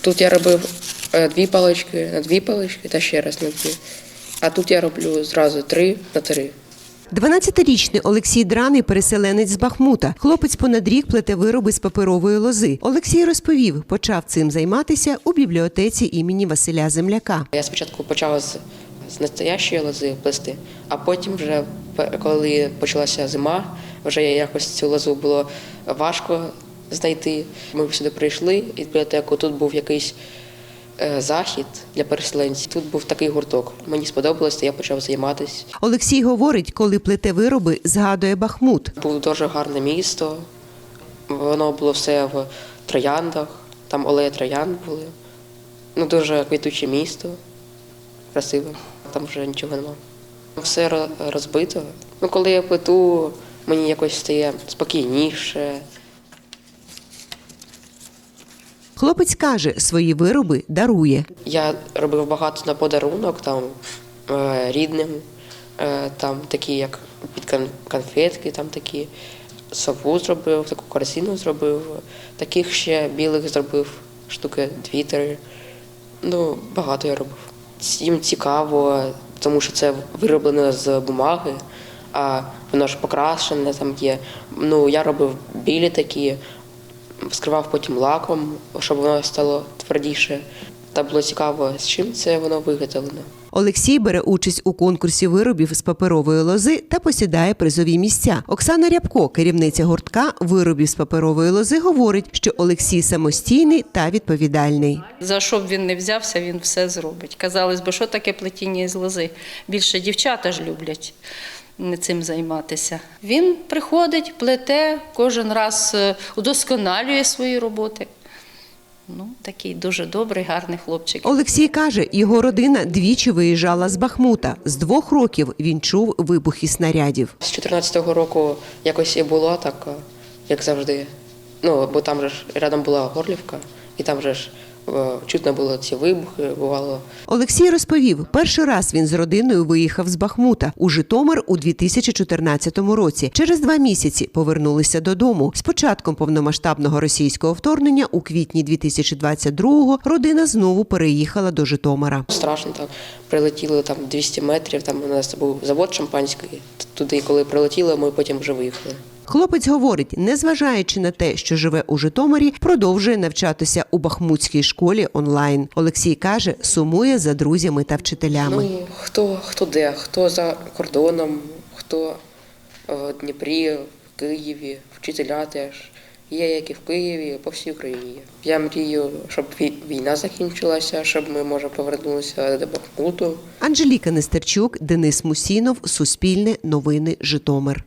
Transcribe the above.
Тут я робив е, дві палички на дві палички та ще раз на дві. А тут я роблю зразу три на три. 12-річний Олексій Драний переселенець з Бахмута. Хлопець понад рік плете вироби з паперової лози. Олексій розповів, почав цим займатися у бібліотеці імені Василя Земляка. Я спочатку почав з, з настоящої лози плести, а потім, вже коли почалася зима, вже якось цю лозу було важко знайти. Ми сюди прийшли і в бібліотеку. Тут був якийсь е, захід для переселенців. Тут був такий гурток. Мені сподобалось, то я почав займатися. Олексій говорить, коли плете вироби, згадує Бахмут. Було дуже гарне місто. Воно було все в трояндах, там олеї троянд були. Ну, дуже квітуче місто, красиве, там вже нічого нема. Все розбито. Ну, коли я плету, мені якось стає спокійніше. Хлопець каже, свої вироби дарує. Я робив багато на подарунок там е, рідним, е, там такі, як під конфетки, там такі сову зробив, таку корзину зробив, таких ще білих зробив штуки дві-три. Ну, багато я робив. Їм цікаво, тому що це вироблено з бумаги, а воно ж покрашене там є. Ну, я робив білі такі, вскривав потім лаком, щоб воно стало твердіше. Та було цікаво, з чим це воно виготовлено. Олексій бере участь у конкурсі виробів з паперової лози та посідає призові місця. Оксана Рябко, керівниця гуртка виробів з паперової лози, говорить, що Олексій самостійний та відповідальний. За що б він не взявся, він все зробить. Казалось би, що таке плетіння із лози? Більше дівчата ж люблять цим займатися. Він приходить, плете, кожен раз е, удосконалює свої роботи. Ну, такий дуже добрий, гарний хлопчик. Олексій каже, його родина двічі виїжджала з Бахмута. З двох років він чув вибухи снарядів. З 14-го року якось і було так, як завжди. Ну, бо там же ж рядом була Горлівка, і там же ж чутно було ці вибухи, бувало. Олексій розповів, перший раз він з родиною виїхав з Бахмута у Житомир у 2014 році. Через два місяці повернулися додому. З початком повномасштабного російського вторгнення у квітні 2022-го родина знову переїхала до Житомира. Страшно так. Прилетіли там 200 метрів, там у нас був завод шампанський. Туди, коли прилетіли, ми потім вже виїхали. Хлопець говорить, незважаючи на те, що живе у Житомирі, продовжує навчатися у Бахмутській школі онлайн. Олексій каже, сумує за друзями та вчителями. Ну, хто, хто де, хто за кордоном, хто е, в Дніпрі, в Києві, вчителя теж. Є як і в Києві, по всій Україні. Я мрію, щоб війна закінчилася, щоб ми, може, повернулися до Бахмуту. Анжеліка Нестерчук, Денис Мусінов, Суспільне, Новини, Житомир.